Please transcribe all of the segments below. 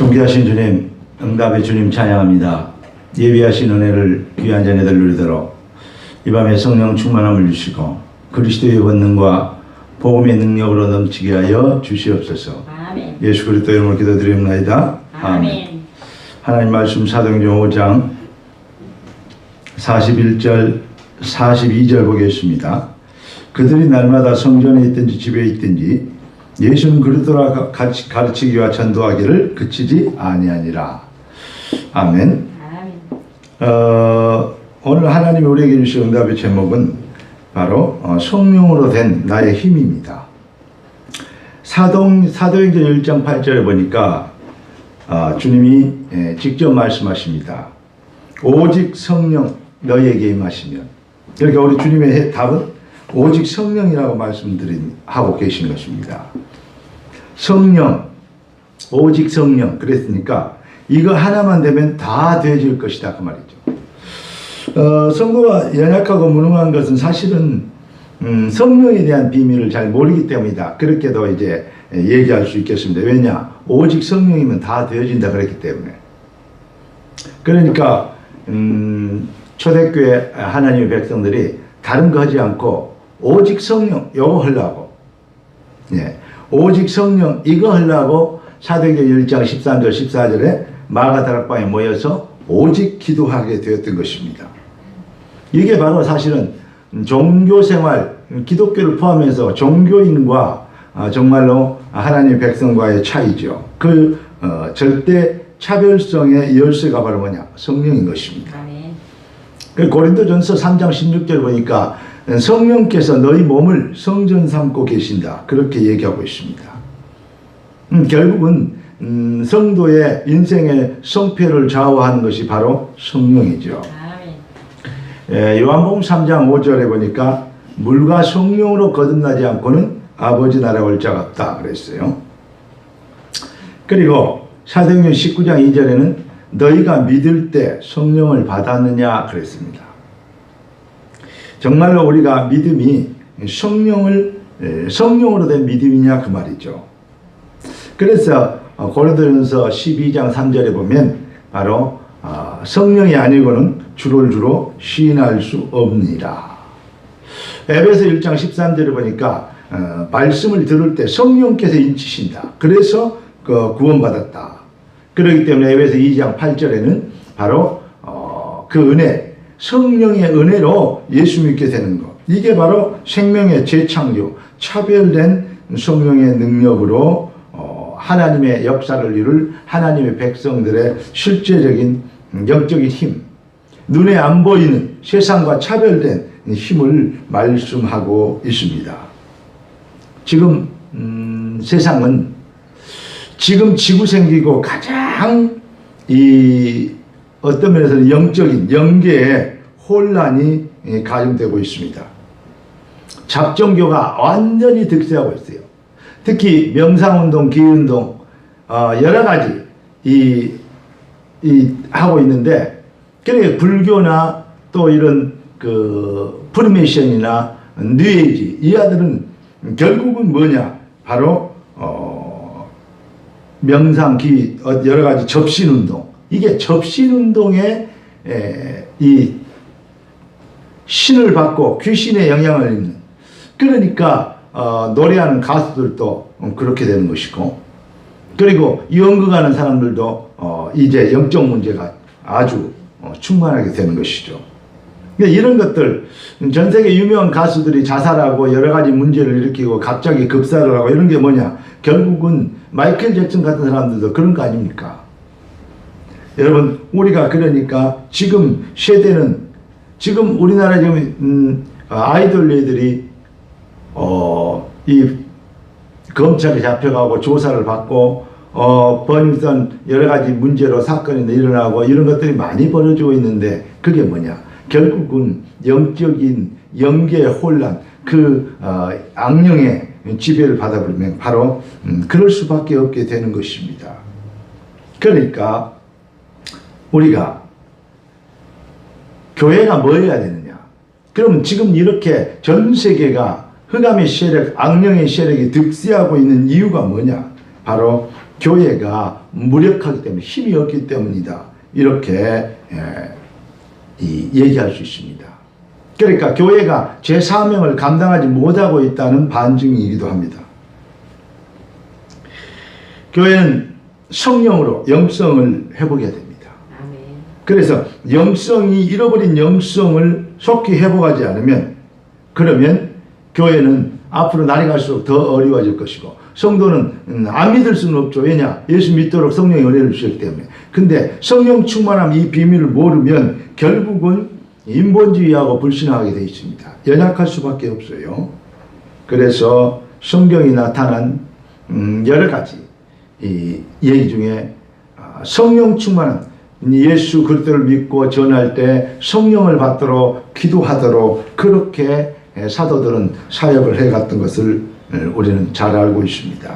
존귀하신 주님, 응답의 주님 찬양합니다. 예비하신 은혜를 귀한 자녀들 누리도록 이 밤에 성령 충만함을 주시고 그리스도의 권능과 복음의 능력으로 넘치게 하여 주시옵소서. 아멘. 예수 그리스도 이름으로 기도드립니다. 아멘. 하나님 말씀 사도행전 5장 41절 42절 보겠습니다. 그들이 날마다 성전에 있든지 집에 있든지 예수는 그리스도라 가르치기와 전도하기를 그치지 아니하니라. 아멘. 아멘. 어, 오늘 하나님이 우리에게 주신 응답의 제목은 바로 어, 성령으로 된 나의 힘입니다. 사동 사도행전 1장 8절에 보니까 아, 주님이 예, 직접 말씀하십니다. 오직 성령 너희에게 임하시면 그러니까 우리 주님의 해- 답은 오직 성령이라고 말씀드린 하고 계신 것입니다. 성령 오직 성령 그랬으니까 이거 하나만 되면 다 되어질 것이다 그 말이죠. 어, 성도가 연약하고 무능한 것은 사실은 음, 성령에 대한 비밀을 잘 모르기 때문이다. 그렇게도 이제 얘기할 수 있겠습니다. 왜냐? 오직 성령이면 다 되어진다 그랬기 때문에. 그러니까 음, 초대교회 하나님의 백성들이 다른 거 하지 않고 오직 성령 요거 하려고 예. 오직 성령 이거 하려고 사도행전 1장 13절 14절에 마가 다락방에 모여서 오직 기도하게 되었던 것입니다. 이게 바로 사실은 종교 생활, 기독교를 포함해서 종교인과 아, 정말로 하나님 백성과의 차이죠. 그 어, 절대 차별성의 열쇠가 바로 뭐냐? 성령인 것입니다. 그 고린도전서 3장 16절 보니까 성령께서 너희 몸을 성전 삼고 계신다. 그렇게 얘기하고 있습니다. 음, 결국은 음, 성도의 인생의 성패를 좌우하는 것이 바로 성령이죠. 예, 요한복음 3장 5절에 보니까 물과 성령으로 거듭나지 않고는 아버지 나라 올 자가 없다 그랬어요. 그리고 사도행전 19장 2절에는 너희가 믿을 때 성령을 받았느냐 그랬습니다. 정말로 우리가 믿음이 성령을 에, 성령으로 된 믿음이냐 그 말이죠. 그래서 어, 고린도전서 12장 3절에 보면 바로 아, 성령이 아니고는 주를 주로 시인할 수 없느니라. 에베소 1장 13절에 보니까 어, 말씀을 들을 때 성령께서 인치신다. 그래서 그 구원받았다. 그렇기 때문에 에베소 2장 8절에는 바로 어, 그 은혜, 성령의 은혜로 예수 믿게 되는 것. 이게 바로 생명의 재창조, 차별된 성령의 능력으로 어, 하나님의 역사를 이룰 하나님의 백성들의 실제적인 영적인 힘, 눈에 안 보이는 세상과 차별된 힘을 말씀하고 있습니다. 지금 음, 세상은 지금 지구 생기고 가장 이 어떤 면에서는 영적인 영계에 혼란이 예, 가중되고 있습니다. 잡종교가 완전히 득세하고 있어요. 특히 명상운동, 기운동 어, 여러 가지 이, 이 하고 있는데 그러니까 불교나 또 이런 그 프리메이션이나 뉴에이지 이 아들은 결국은 뭐냐 바로 어, 명상, 기 어, 여러 가지 접신 운동 이게 접신 운동에 에, 이 신을 받고 귀신의 영향을 입는 그러니까 어, 노래하는 가수들도 그렇게 되는 것이고 그리고 연극하는 사람들도 어, 이제 영적 문제가 아주 어, 충만하게 되는 것이죠. 그러니까 이런 것들 전 세계 유명한 가수들이 자살하고 여러 가지 문제를 일으키고 갑자기 급사를 하고 이런 게 뭐냐 결국은 마이클 잭슨 같은 사람들도 그런 거 아닙니까? 여러분 우리가 그러니까 지금 세대는 지금 우리나라 지금 음, 아이돌 애들이 어, 이 검찰에 잡혀가고 조사를 받고 어, 버닝썬 여러 가지 문제로 사건이 일어나고 이런 것들이 많이 벌어지고 있는데 그게 뭐냐? 결국은 영적인 영계의 혼란, 그 어, 악령의 지배를 받아버리면 바로 음, 그럴 수밖에 없게 되는 것입니다. 그러니까 우리가 교회가 뭐 해야 되느냐? 그럼 지금 이렇게 전 세계가 흑암의 세력, 악령의 세력이 득세하고 있는 이유가 뭐냐? 바로 교회가 무력하기 때문에 힘이 없기 때문이다. 이렇게 예, 이, 얘기할 수 있습니다. 그러니까 교회가 제 사명을 감당하지 못하고 있다는 반증이기도 합니다. 교회는 성령으로 영성을 회복해야 됩니다. 그래서 영성이 잃어버린 영성을 속히 회복하지 않으면 그러면 교회는 앞으로 날이 갈수록 더 어려워질 것이고 성도는 음, 안 믿을 수는 없죠. 왜냐? 예수 믿도록 성령의 은혜를 주셨기 때문에. 근데 성령 충만함 이 비밀을 모르면 결국은 인본주의하고 불신하게 되어 있습니다. 연약할 수밖에 없어요. 그래서 성경이 나타난 음, 여러 가지 이 얘기 중에 아, 성령 충만한 예수 그리스도를 믿고 전할 때 성령을 받도록 기도하도록 그렇게 에, 사도들은 사역을 해갔던 것을 에, 우리는 잘 알고 있습니다.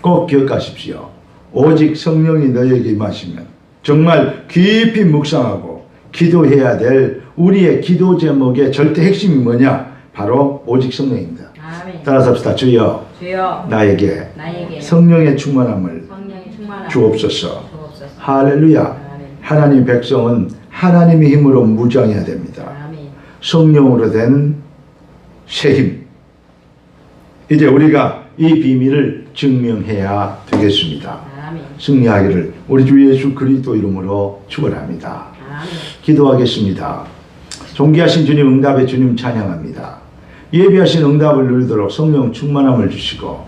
꼭 기억하십시오. 오직 성령이 너에게 임하시면 정말 깊이 묵상하고 기도해야 될 우리의 기도 제목의 절대 핵심이 뭐냐? 바로 오직 성령입니다. 아멘. 따라서 합시다. 주여 주여 나에게 나에게 성령의 충만함을 성령의 충만함 주옵소서. 주옵소서. 할렐루야. 하나님 백성은 하나님의 힘으로 무장해야 됩니다. 성령으로 된 새 힘. 이제 우리가 이 비밀을 증명해야 되겠습니다. 승리하기를 우리 주 예수 그리스도 이름으로 축원합니다. 기도하겠습니다. 존귀하신 주님 응답의 주님 찬양합니다. 예비하신 응답을 누리도록 성령 충만함을 주시고.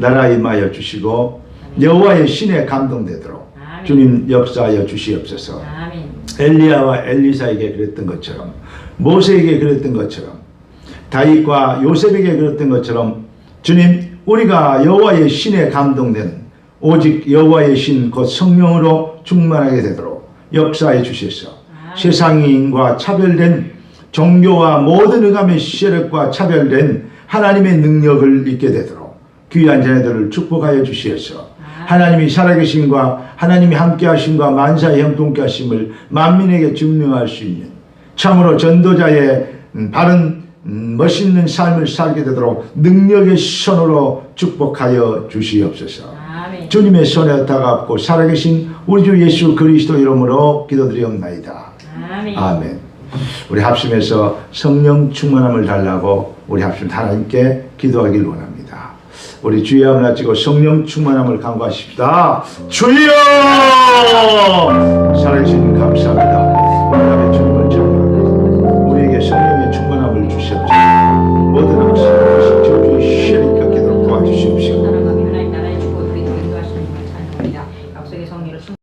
나라 임하여 주시고 여호와의 신에 감동되도록. 주님 역사하여 주시옵소서. 아멘. 엘리야와 엘리사에게 그랬던 것처럼 모세에게 그랬던 것처럼 다윗과 요셉에게 그랬던 것처럼 주님 우리가 여호와의 신에 감동되는 오직 여호와의 신 곧 성령으로 충만하게 되도록 역사해 주셔서. 세상인과 차별된 종교와 모든 의감의 세력과 차별된 하나님의 능력을 잊게 되도록 귀한 자녀들을 축복하여 주시어서 하나님이 살아계심과 하나님이 함께하심과 만사의 형통케 하심을 만민에게 증명할 수 있는 참으로 전도자의 음, 바른 음, 멋있는 삶을 살게 되도록 능력의 손으로 축복하여 주시옵소서. 아멘. 주님의 손에 다갑고 살아계신 우리 주 예수 그리스도 이름으로 기도드리옵나이다. 아멘. 아멘. 우리 합심해서 성령 충만함을 달라고 우리 합심 하나님께 기도하길 원합니다. 우리 주의 함을 낮추고 성령 충만함을 간구하십시다. 주여!